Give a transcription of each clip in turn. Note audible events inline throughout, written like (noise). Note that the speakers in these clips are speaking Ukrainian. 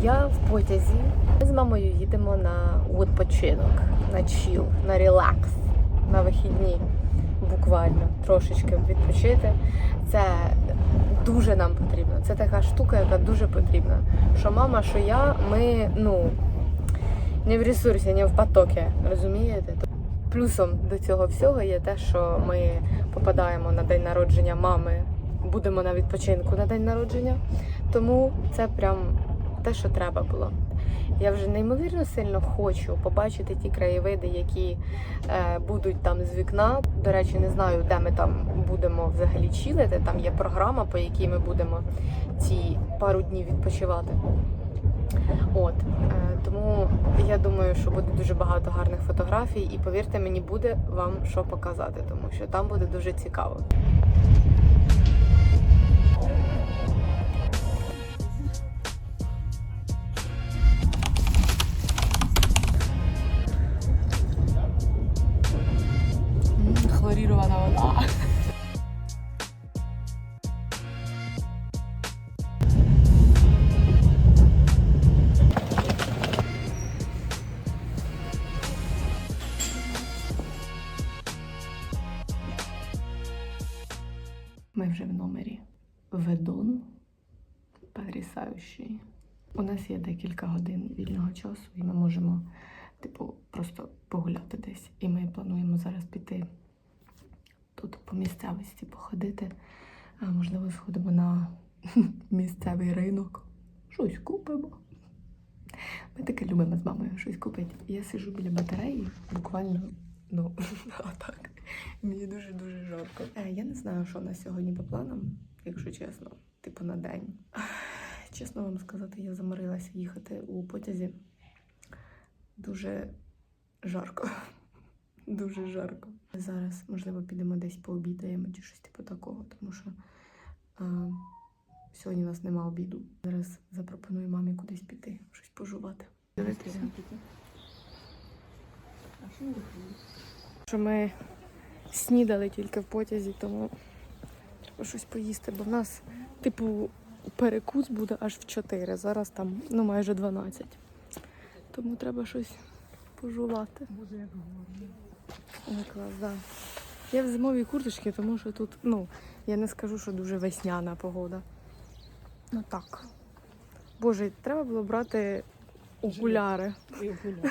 Я в потязі. Ми з мамою їдемо на відпочинок, на чіл, на релакс, на вихідні. Буквально трошечки відпочити. Це дуже нам потрібно. Це така штука, яка дуже потрібна. Що мама, що я, ми ну не в ресурсі, не в потокі, розумієте? Плюсом до цього всього є те, що ми попадаємо на день народження мами, будемо на відпочинку на день народження. Тому це прям те, що треба було. Я вже неймовірно сильно хочу побачити ті краєвиди, які е, будуть там з вікна. До речі, не знаю, де ми там будемо взагалі чилити. Там є програма, по якій ми будемо ці пару днів відпочивати. От е, тому я думаю, що буде дуже багато гарних фотографій, і повірте мені, буде вам що показати, тому що там буде дуже цікаво. Просто погуляти десь. І ми плануємо зараз піти тут по місцевості походити. А можливо, сходимо на (laughs) місцевий ринок. Щось купимо. Ми таке любимо з мамою щось купити. Я сижу біля батареї, буквально, ну, (laughs) отак. Мені дуже-дуже жарко. Е, я не знаю, що у нас сьогодні по планам, якщо чесно, типу на день. Чесно вам сказати, я заморилася їхати у потязі. Дуже жарко. (laughs) Дуже жарко. Зараз, можливо, підемо десь пообідаємо чи щось типу такого, тому що е, сьогодні у нас нема обіду. Зараз запропоную мамі кудись піти, щось пожувати. Дивитися. Що ми снідали тільки в потязі, тому треба щось поїсти, бо в нас, типу, перекус буде аж в 4. Зараз там ну майже 12. Тому треба щось пожувати. Боже, як гарно. Клас, да. Я в зимовій курточці, тому що тут, ну, я не скажу, що дуже весняна погода. Ну так. Боже, треба було брати окуляри. І окуляри.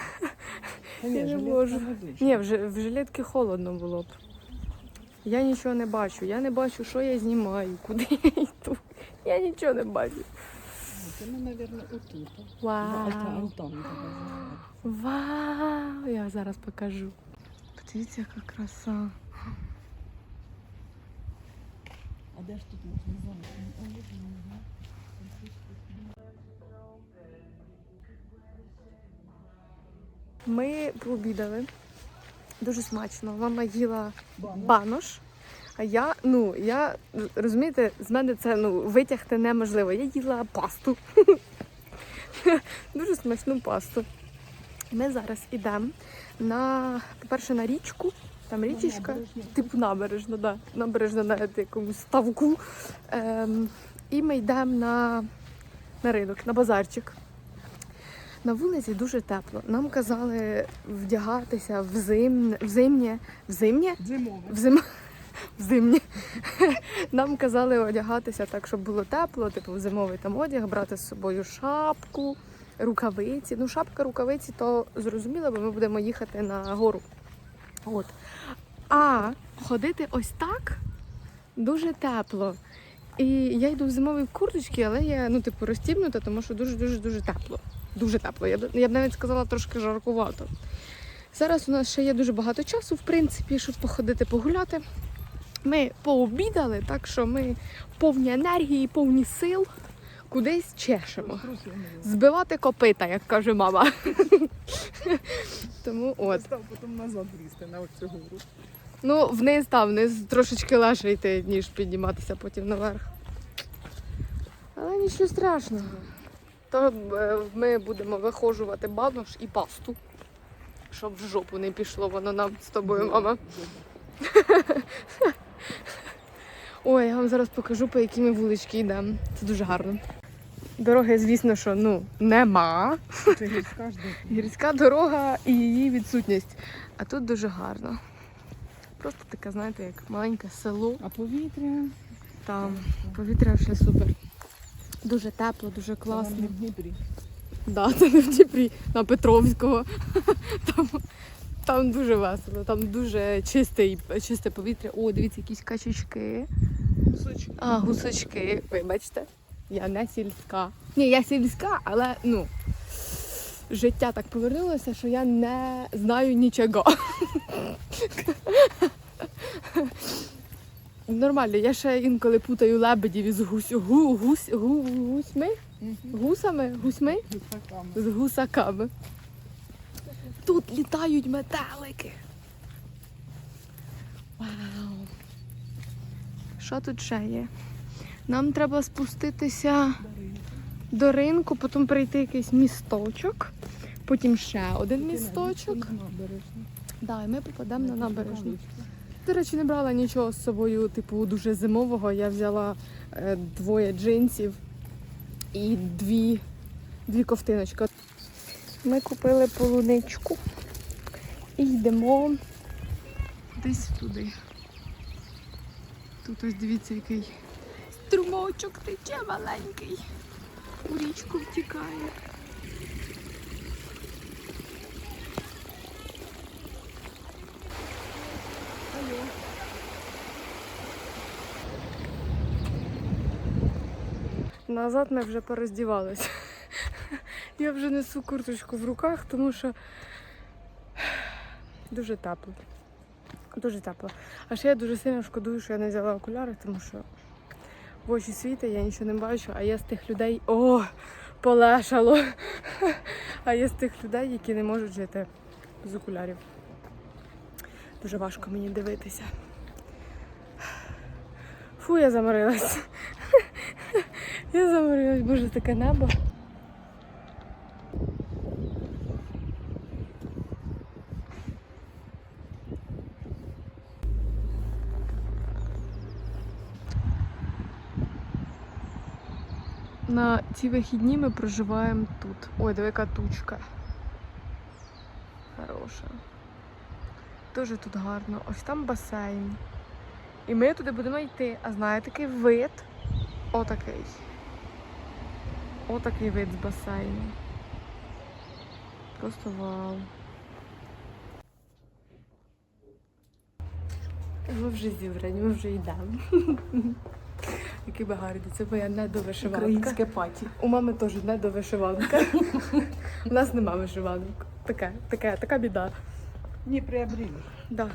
Я не можу. Ні, в жилетки холодно було б. Я нічого не бачу. Я не бачу, що я знімаю, куди я йду. Я нічого не бачу. Це ми, мабуть, отут. Вау! Альтан тебе Вау! Я зараз покажу. Подивіться, яка краса. А де ж тут можна зараз? Ми пообідали. Дуже смачно. Мама їла банош. А я, ну, я, розумієте, з мене це ну, витягти неможливо. Я їла пасту. (laughs) Дуже смачну пасту. Ми зараз йдемо на, по-перше, на річку. Там річечка, типу набережна, да. Набережна на якомусь ставку. Ем, і ми йдемо на, на ринок, на базарчик. На вулиці дуже тепло. Нам казали вдягатися в зим... в зимнє. В зимнє? Зимове. В зим... в зимнє. Нам казали одягатися так, щоб було тепло, типу зимовий там одяг, брати з собою шапку, рукавиці. Ну, шапка, рукавиці, то зрозуміло, бо ми будемо їхати на гору. От. А ходити ось так дуже тепло. І я йду в зимовій курточці, але я ну, типу, розтібнута, тому що дуже-дуже дуже тепло. Дуже тепло. Я, я б навіть сказала трошки жаркувато. Зараз у нас ще є дуже багато часу, в принципі, щоб походити погуляти. Ми пообідали, так що ми повні енергії, повні сил, кудись чешемо. Збивати копита, як каже мама. Тому от. Став потім назад лізти на оцю гору. Ну, вниз там, вниз трошечки легше йти, ніж підніматися потім наверх. Але нічого страшного. То е, ми будемо вихожувати банош і пасту. Щоб в жопу не пішло воно нам з тобою, мама. (laughs) Ой, я вам зараз покажу, по якій ми вулички йдемо. Це дуже гарно. Дороги, звісно, що ну нема. Це гірська ж. Гірська дорога і її відсутність. А тут дуже гарно. Просто таке, знаєте, як маленьке село. А повітря Там повітря ще супер. Дуже тепло, дуже класно класно. в Дніпрі. Да, (laughs) це не в Дніпрі, на Петровського. Там, там дуже весело, там дуже чистий, чисте повітря. О, дивіться, якісь качечки. Кусочки. А, гусочки. Вибачте, я не сільська. Ні, я сільська, але ну. Життя так повернулося, що я не знаю нічого. Нормально, я ще інколи путаю лебедів із гусь, гу, гусь, гу, гусьми, гусами, гусьми Гусаками. з гусаками. Тут літають метелики. Вау. Що тут ще є? Нам треба спуститися до ринку, потім прийти якийсь місточок, потім ще один місточок. Да, і ми попадемо на набережну. До речі, не брала нічого з собою, типу, дуже зимового. Я взяла е, двоє джинсів і дві, дві ковтиночки. Ми купили полуничку і йдемо десь туди. Тут ось дивіться, який струмочок тече маленький. У річку втікає. Назад ми вже пороздівалися. (laughs) Я вже несу курточку в руках, тому що дуже тепло. Дуже тепло. А ще я дуже сильно шкодую, що я не взяла окуляри, тому що в очі світить, я нічого не бачу, а я з тих людей. О, полешало! (laughs) А я з тих людей, які не можуть жити з окулярів. Дуже важко мені дивитися. Фу, я заморилась. (laughs) Я заморилась, боже, таке небо. На ці вихідні ми проживаємо тут. Ой, диви, яка тучка. Хороша. Дуже тут гарно. Ось там басейн. І ми туди будемо йти. А знаєте, такий вид. Отакий. Отакий вид з басейну. Просто вау. Ми вже зібрані, ми вже йдемо. (laughs) Який би гарний. Це моя недовишиванка. Українське паті. У мами теж недовишиванка. (laughs) У нас нема вишиванок. Таке, таке, така біда. Не приобрели. Да.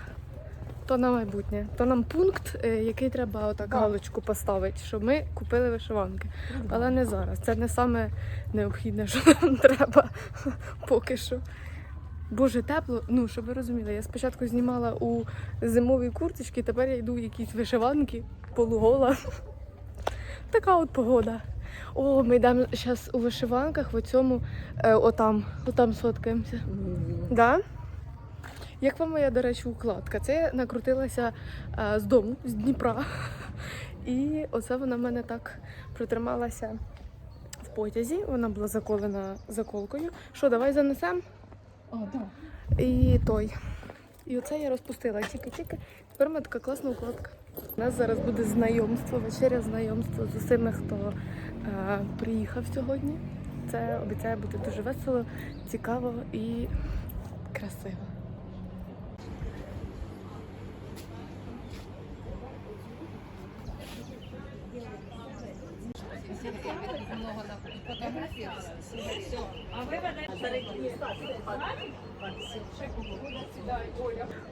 То на майбутнє. То нам пункт, е, який треба отак галочку поставити, щоб ми купили вишиванки. Але не зараз. Це не саме необхідне, що нам (laughs) треба поки що. Боже, тепло. Ну, щоб ви розуміли, я спочатку знімала у зимовій курточці, тепер я йду в якісь вишиванки, полугола. (laughs) Така от погода. О, ми йдемо зараз у вишиванках, в цьому, е, отам, отам сфоткаємося. Да? Як вам моя, до речі, укладка? Це я накрутилася е, з дому, з Дніпра. І оце вона в мене так протрималася в потязі. Вона була заколена заколкою. Що, давай занесемо? Да. І той. І оце я розпустила. Тільки-тільки. Тепер мене така класна укладка. У нас зараз буде знайомство, вечеря знайомства з усіми, хто е, приїхав сьогодні. Це обіцяє бути дуже весело, цікаво і красиво.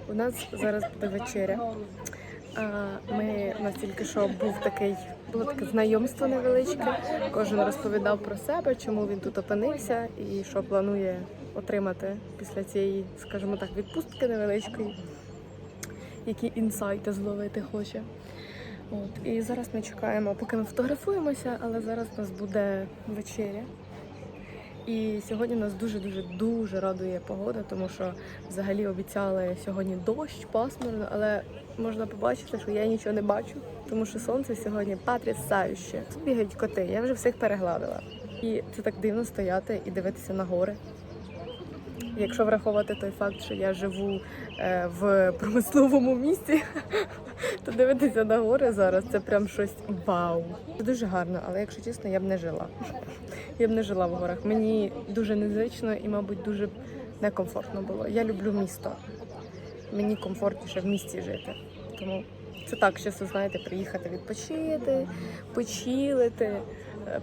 У нас зараз буде вечеря. Ми у нас тільки що був такий, було таке знайомство невеличке. Кожен розповідав про себе, чому він тут опинився і що планує отримати після цієї, скажімо так, відпустки невеличкої, які інсайти зловити хоче. От. І зараз ми чекаємо, поки ми фотографуємося, але зараз у нас буде вечеря. І сьогодні нас дуже дуже радує погода, тому що взагалі обіцяли сьогодні дощ, пасмурно, але можна побачити, що я нічого не бачу, тому що сонце сьогодні потрясаюче. Тут бігають коти, я вже всіх перегладила. І це так дивно стояти і дивитися на гори. Якщо враховувати той факт, що я живу е, в промисловому місті, (laughs) то дивитися на гори зараз це прям щось вау. Це дуже гарно, але якщо чесно, я б не жила. (laughs) Я б не жила в горах. Мені дуже незвично і, мабуть, дуже некомфортно було. Я люблю місто. Мені комфортніше в місті жити. Тому це так, чесно, знаєте, приїхати відпочити, почилити, е,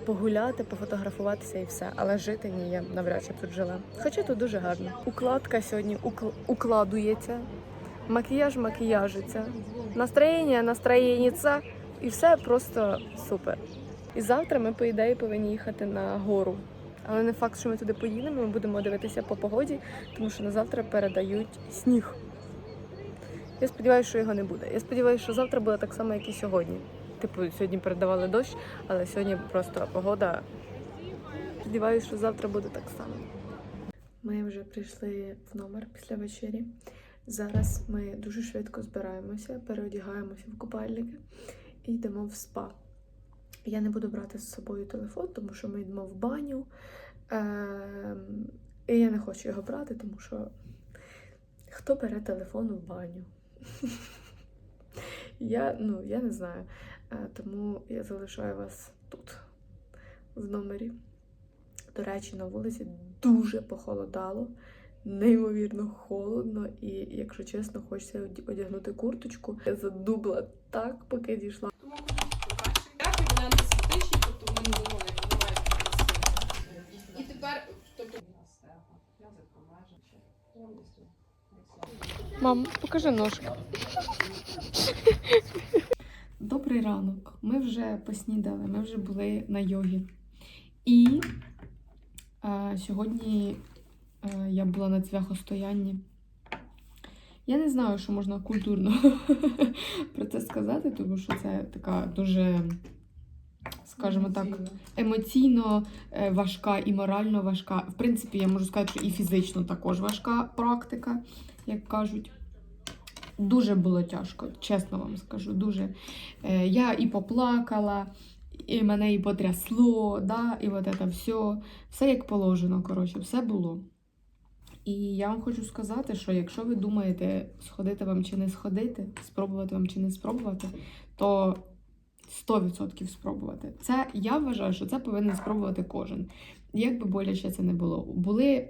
погуляти, пофотографуватися і все. Але жити ні, я навряд чи тут жила. Хоча тут дуже гарно. Укладка сьогодні укл- укладується, макіяж макіяжиться, настроєння настроєніться, і все просто супер. І завтра ми, по ідеї, повинні їхати на гору. Але не факт, що ми туди поїдемо, ми будемо дивитися по погоді, тому що на завтра передають сніг. Я сподіваюся, що його не буде. Я сподіваюся, що завтра буде так само, як і сьогодні. Типу, сьогодні передавали дощ, але сьогодні просто погода. Сподіваюся, що завтра буде так само. Ми вже прийшли в номер після вечері. Зараз ми дуже швидко збираємося, переодягаємося в купальники і йдемо в спа. Я не буду брати з собою телефон, тому що ми йдемо в баню. Ем, і я не хочу його брати, тому що хто бере телефон в баню? (laughs) Я, ну, я не знаю. Е, Тому я залишаю вас тут, в номері. До речі, на вулиці дуже похолодало, неймовірно холодно, і, якщо чесно, хочеться одягнути курточку. Я задубла так, поки дійшла. Тобто. І тепер, тобто Мам, покажи ножки. Добрий ранок. Ми вже поснідали, ми вже були на йогі. І е, сьогодні е, я була на цвяхостоянні. Я не знаю, що можна культурно (laughs) про це сказати, тому що це така дуже, скажімо так, емоційно е, важка і морально важка. В принципі, я можу сказати, що і фізично також важка практика, як кажуть. Дуже було тяжко, чесно вам скажу. Дуже. Е, Я і поплакала, і мене і потрясло, да, і от це все. Все як положено, коротше, все було. І я вам хочу сказати, що якщо ви думаєте, сходити вам чи не сходити, спробувати вам чи не спробувати, то 100% спробувати. Це я вважаю, що це повинен спробувати кожен. Як би боляче це не було. Були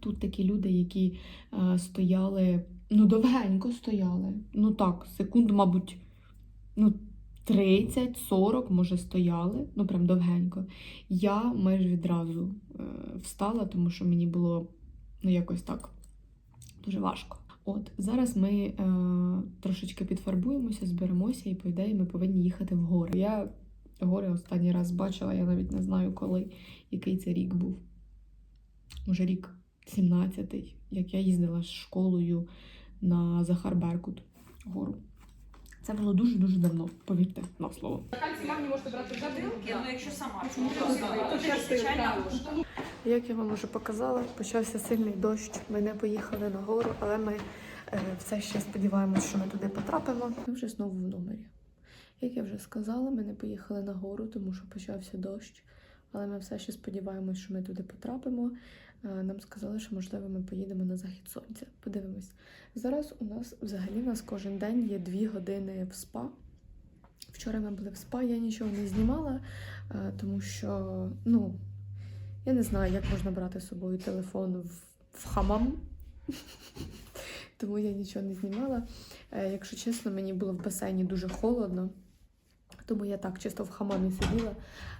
тут такі люди, які е, стояли, ну, довгенько стояли. Ну так, секунд, мабуть, ну, 30-40, може, стояли, ну прям довгенько. Я майже відразу е, встала, тому що мені було ну, якось так дуже важко. От зараз ми е, трошечки підфарбуємося, зберемося, і по ідеї ми повинні їхати в гори. Я гори останній раз бачила, я навіть не знаю коли, який це рік був. Може, рік 17-й, як я їздила з школою на Захар Беркут гору. Це було дуже-дуже давно, повірте, на слово. Як я вам вже показала, почався сильний дощ. Ми не поїхали на гору, але ми все ще сподіваємося, що ми туди потрапимо. Ми вже знову в номері. Як я вже сказала, ми не поїхали на гору, тому що почався дощ. Але ми все ще сподіваємось, що ми туди потрапимо. Е, Нам сказали, що можливо ми поїдемо на захід сонця. Подивимось. Зараз у нас взагалі у нас кожен день є дві години в спа. Вчора ми були в спа, я нічого не знімала, е, тому що, ну, я не знаю, як можна брати з собою телефон в, в хамам. (laughs) Тому я нічого не знімала. Е, Якщо чесно, мені було в басейні дуже холодно. Тому я так чисто в хамамі сиділа,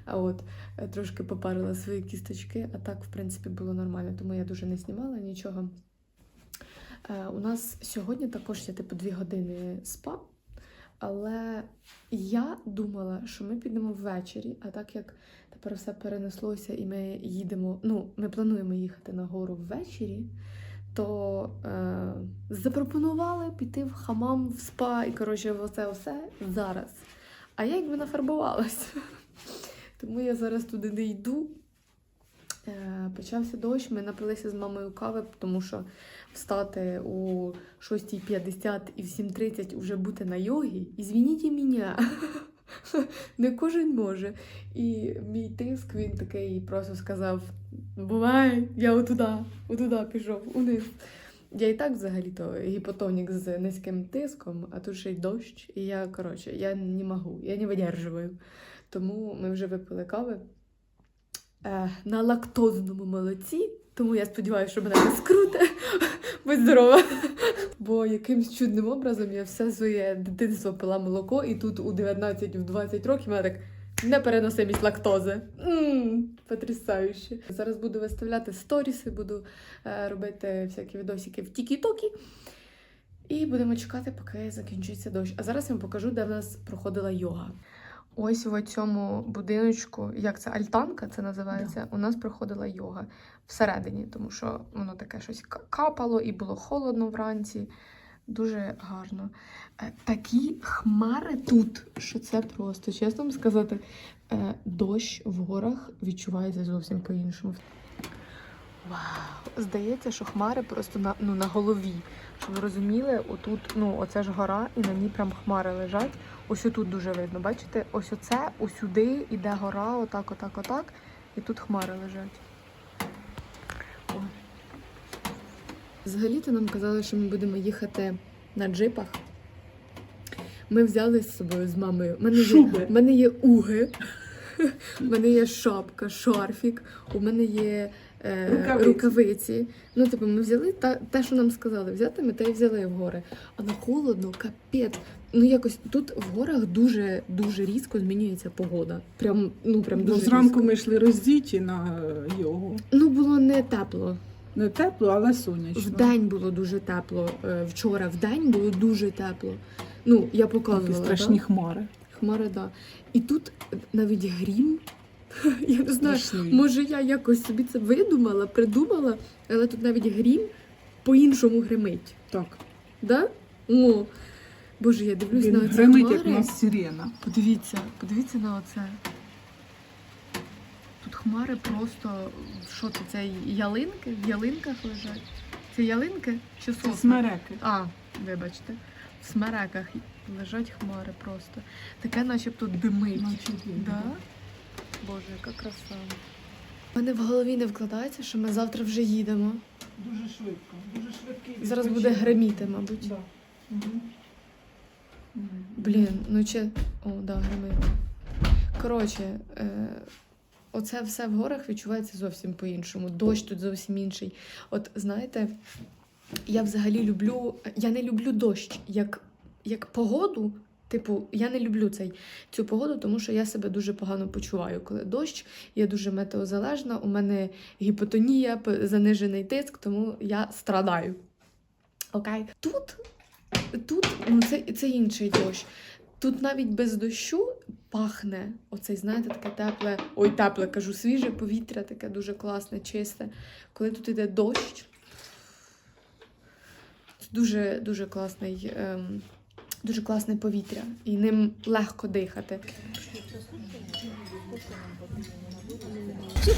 от трошки попарила свої кісточки, а так, в принципі, було нормально, тому я дуже не знімала нічого. Е, У нас сьогодні також є типу дві години спа, але я думала, що ми підемо ввечері, а так як тепер все перенеслося і ми їдемо, ну, ми плануємо їхати на гору ввечері, то е, запропонували піти в хамам, в спа і коротше, оце все зараз. А я якби нафарбувалась. (laughs) Тому я зараз туди не йду. Е, Почався дощ, ми напилися з мамою кави, тому що встати у 6.50 і в 7.30 вже бути на йогі. І звініть мене. (laughs) Не кожен може. І мій тиск він такий просто сказав: бувай, я отуда, отуда пішов, униз. Я і так взагалі-то гіпотонік з низьким тиском, а тут ще й дощ. І я, коротше, я не можу, я не видержую. Тому ми вже випили кави е, на лактозному молоці. Тому я сподіваюся, що мене не скруте. (laughs) Будь здорова. Бо якимсь чудним образом я все своє дитинство пила молоко, і тут у 19-20 років мене так непереносимість лактози. Мм, потрясающе. Зараз буду виставляти сторіси, буду е, робити всякі відосики в Тікі-Токі. І будемо чекати, поки закінчиться дощ. А зараз я вам покажу, де в нас проходила йога. Ось в цьому будиночку, як це альтанка, це називається. У нас проходила йога всередині, тому що воно таке щось капало і було холодно вранці. Дуже гарно. Е, Такі хмари тут, що це просто, чесно вам сказати, е, дощ в горах відчувається зовсім по-іншому. Вау! Здається, що хмари просто на, ну, на голові. Щоб ви розуміли, отут, ну, оце ж гора, і на ній прям хмари лежать. Ось тут дуже видно. Бачите, ось оце, усюди іде гора, отак, отак, отак, і тут хмари лежать. О. Взагалі-то нам казали, що ми будемо їхати на джипах. Ми взяли з собою з мамою. У мене є, Шуби. в мене є уги, у мене є шапка, шарфік, у мене є е, Рукавиці. рукавиці. Ну, типу, ми взяли та, те, що нам сказали взяти, ми те й взяли в гори. Але холодно, капець. Ну якось тут в горах дуже дуже різко змінюється погода. Прям, ну прям Бо дуже зранку різко. ми йшли роздіті на йогу. Ну було не тепло. Не тепло, але сонячно. Вдень було дуже тепло. е, Вчора вдень було дуже тепло. Ну, я Такі показувала. страшні Да? хмари. Хмари, да. І тут навіть грім. (laughs) Я не знаю, Страшні. може я якось собі це видумала, придумала, але тут навіть грім по-іншому гримить. Так. Да? О, Боже, я дивлюсь Він на ці гримить, як у нас сирена. Подивіться, подивіться на оце. Хмари просто. Що це? Це ялинки? В ялинках лежать? Це ялинки чи Це смереки. А, вибачте. В смереках лежать хмари просто. Таке начебто димить. Да? да. Боже, яка краса. У мене в голові не вкладається, що ми завтра вже їдемо. Дуже швидко. Дуже швидкий. Зараз буде гриміти, мабуть. Да. Мгм. Блін, ну чи. О, да, гримить. Коротше, е, оце все в горах відчувається зовсім по-іншому. Дощ тут зовсім інший. От знаєте, я взагалі люблю. Я не люблю дощ як, як погоду. Типу, я не люблю цей, цю погоду, тому що я себе дуже погано почуваю, коли дощ. Я дуже метеозалежна, у мене гіпотонія, занижений тиск, тому я страдаю. Окей. Тут, тут ну, це, це інший дощ. Тут навіть без дощу пахне оцей, знаєте, таке тепле, ой, тепле, кажу, свіже повітря, таке дуже класне, чисте. Коли тут іде дощ, це дуже, дуже класний, ем, дуже класне повітря, і ним легко дихати. Щось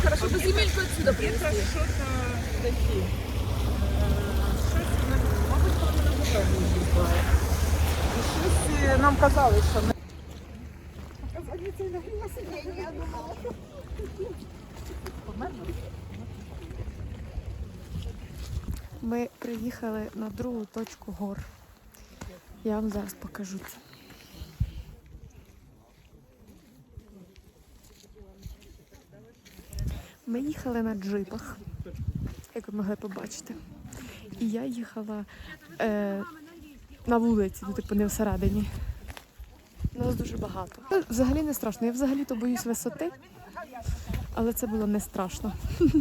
нам казали, що ми Ми приїхали на другу точку гор. Я вам зараз покажу це. Ми їхали на джипах, як ви могли побачити. І я їхала е, на вулиці, ну, типу, не всередині. Нас дуже багато. Взагалі не страшно. Я взагалі-то боюсь висоти, але це було не страшно. (laughs)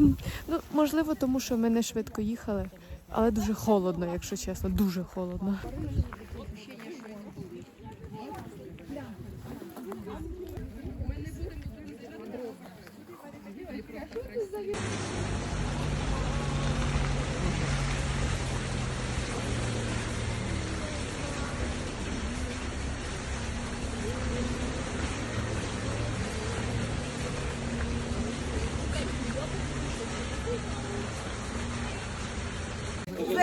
Ну, можливо, тому що ми не швидко їхали, але дуже холодно, якщо чесно, дуже холодно.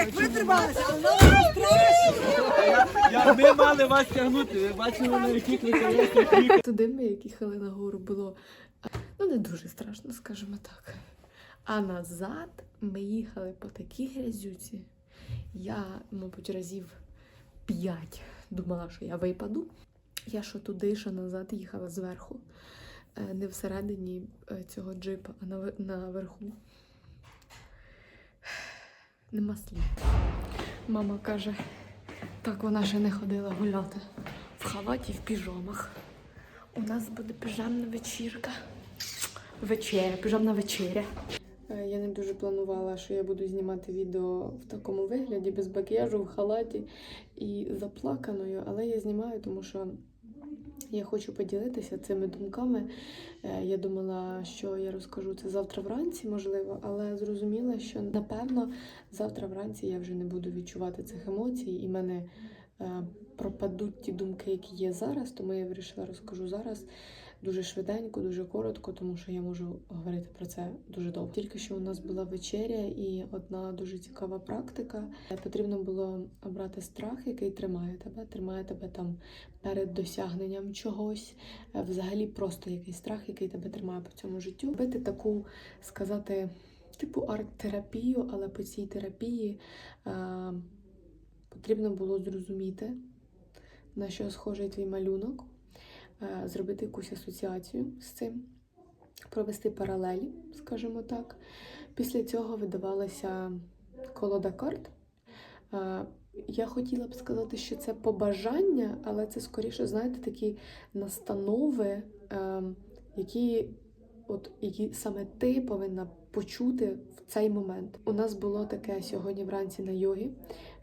Як витрималися, але. Ми мали вас тягнути, ви бачили, на яких ви. Туди ми, як їхали на гору, було ну не дуже страшно, скажімо так. А назад ми їхали по такій грязюці. Я, мабуть, разів п'ять думала, що я випаду. Я що туди, що назад їхала зверху. Е, Не всередині е, цього джипа, а наверху. Нема слів. Мама каже, так вона ще не ходила гуляти в халаті, в піжамах. У нас буде піжамна вечірка. Вечеря, піжамна вечеря. Е, Я не дуже планувала, що я буду знімати відео в такому вигляді, без макіяжу, в халаті і заплаканою, але я знімаю, тому що я хочу поділитися цими думками. Е, Я думала, що я розкажу це завтра вранці, можливо, але зрозуміла, що напевно завтра вранці я вже не буду відчувати цих емоцій, і мене е, пропадуть ті думки, які є зараз. Тому я вирішила розкажу зараз дуже швиденько, дуже коротко, тому що я можу говорити про це дуже довго. Тільки що у нас була вечеря і одна дуже цікава практика. Потрібно було обрати страх, який тримає тебе, тримає тебе там перед досягненням чогось. Е, Взагалі, просто якийсь страх, який тебе тримає по цьому життю. Робити таку, сказати, типу арт-терапію, але по цій терапії е, потрібно було зрозуміти, на що схожий твій малюнок, зробити якусь асоціацію з цим, провести паралелі, скажімо так. Після цього видавалася колода карт. Е, Я хотіла б сказати, що це побажання, але це скоріше, знаєте, такі настанови, е, які, от, які саме ти повинна почути в цей момент. У нас було таке сьогодні вранці на йогі.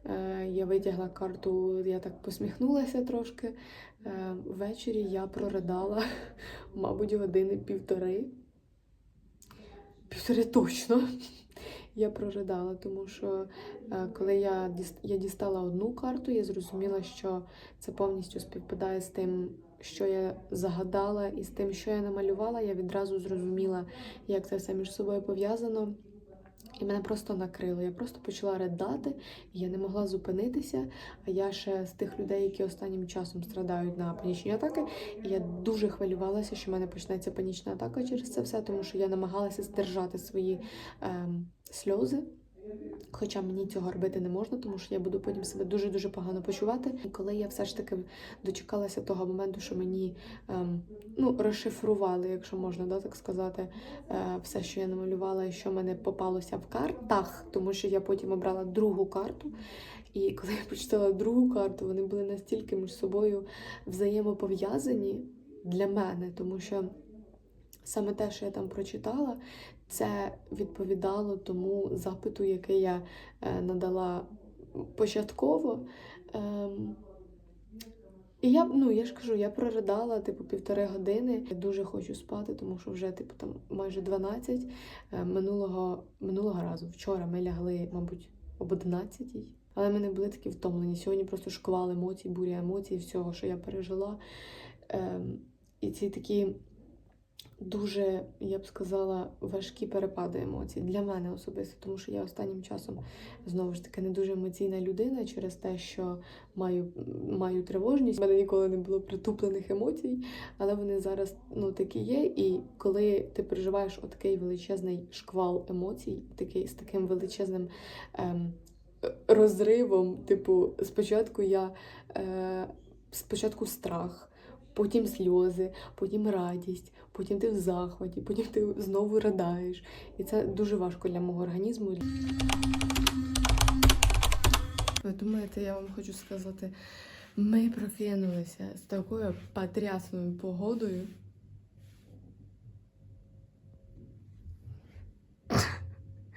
Е, Я витягла карту, я так посміхнулася трошки. Е, Ввечері я проридала, (laughs) мабуть, години півтори. Півтори точно. Я проридала, тому що е, коли я, я дістала одну карту, я зрозуміла, що це повністю співпадає з тим, що я загадала, і з тим, що я намалювала. Я відразу зрозуміла, як це все між собою пов'язано. І мене просто накрило. Я просто почала ридати, і я не могла зупинитися. А я ще з тих людей, які останнім часом страдають на панічні атаки. І я дуже хвилювалася, що в мене почнеться панічна атака через це все, тому що я намагалася здержати свої ем, сльози. Хоча мені цього робити не можна, тому що я буду потім себе дуже дуже погано почувати. І коли я все ж таки дочекалася того моменту, що мені ем, ну, розшифрували, якщо можна да, так сказати, е, все, що я намалювала, і що мене попалося в картах, тому що я потім обрала другу карту. І коли я почитала другу карту, вони були настільки між собою взаємопов'язані для мене, тому що саме те, що я там прочитала, це відповідало тому запиту, який я е, надала початково. Ем, і я, ну, я ж кажу, я проридала типу півтори години. Я дуже хочу спати, тому що вже типу там майже 12. Е, Минулого, минулого разу, вчора ми лягли, мабуть, об 11. Але ми не були такі втомлені. Сьогодні просто шквал емоцій, буря емоцій, всього, що я пережила. Ем, і ці такі дуже, я б сказала, важкі перепади емоцій для мене особисто, тому що я останнім часом знову ж таки не дуже емоційна людина через те, що маю, маю тривожність. У мене ніколи не було притуплених емоцій, але вони зараз ну, такі є. І коли ти переживаєш отакий величезний шквал емоцій, такий з таким величезним. Ем, Розривом, типу, спочатку я е, спочатку страх, потім сльози, потім радість, потім ти в захваті, потім ти знову riдаєш. І це дуже важко для мого організму. Ви думаєте, я вам хочу сказати, ми прокинулися з такою потрясною погодою.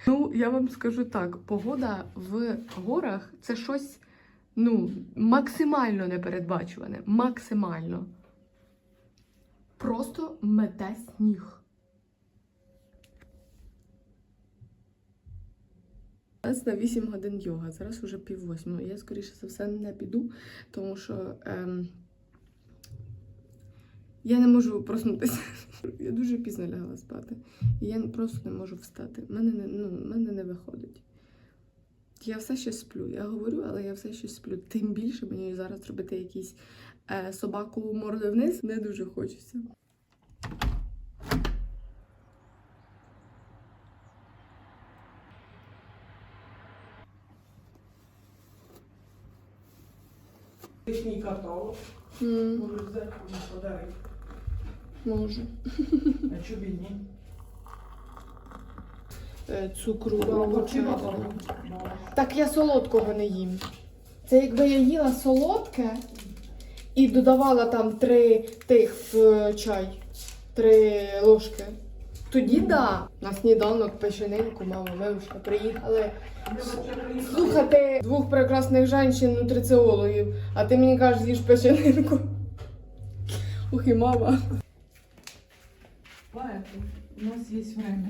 Ну, я вам скажу так: погода в горах це щось ну, максимально непередбачуване. Максимально. Просто мете сніг. У нас на 8 годин йога, зараз уже пів восьмого. Я, скоріше за все, не піду, тому що ем, я не можу проснутися. Я дуже пізно лягла спати. І я просто не можу встати. У мене не, ну, мене не виходить. Я все ще сплю. Я говорю, але я все ще сплю. Тим більше мені зараз робити якийсь е, собаку морди вниз не дуже хочеться. Лишній каталог. М, Можеш взяти подарити. Можу. А чобі ні? Е, цукру. Так я солодкого не їм. Це якби я їла солодке і додавала там три тих в чай, три ложки. Тоді да. На сніданок печенинку, мама, ми вже приїхали слухати двох прекрасних жінок нутриціологів, а ти мені кажеш, з'їж печенинку. Ох і мама. У нас є время.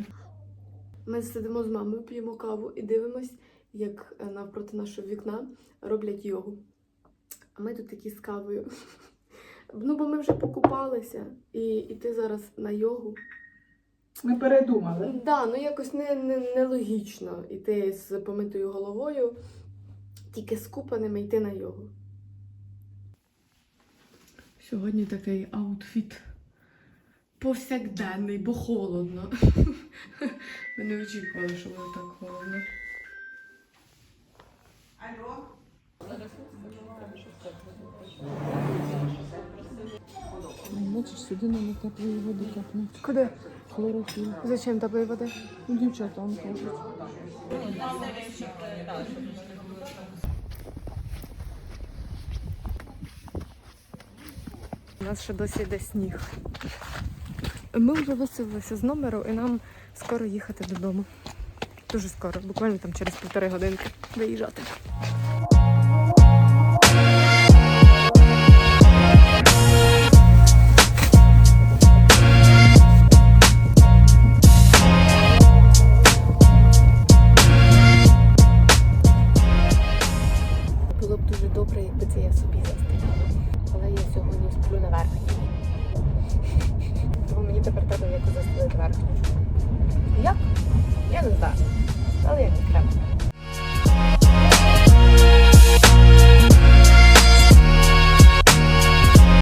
Ми сидимо з мамою, п'ємо каву і дивимось, як е, навпроти нашого вікна роблять йогу. А ми тут такі з кавою. (laughs) Ну, бо ми вже покупалися, і іти зараз на йогу. Ми передумали. Да, ну якось не, не, нелогічно іти з помитою головою, тільки з купаними йти на йогу. Сьогодні такий аутфіт повсякденний, бо холодно. (laughs) Ми не очікували, що буде так холодно. Бачиш, сюди нам теплої води капнуть. Куди? Хлорофіл. Зачем теплої води? Ну, дівчатам кажуть. У нас ще досі йде сніг. Ми вже виселилися з номеру і нам скоро їхати додому. Дуже скоро, буквально там через півтори годинки виїжджати.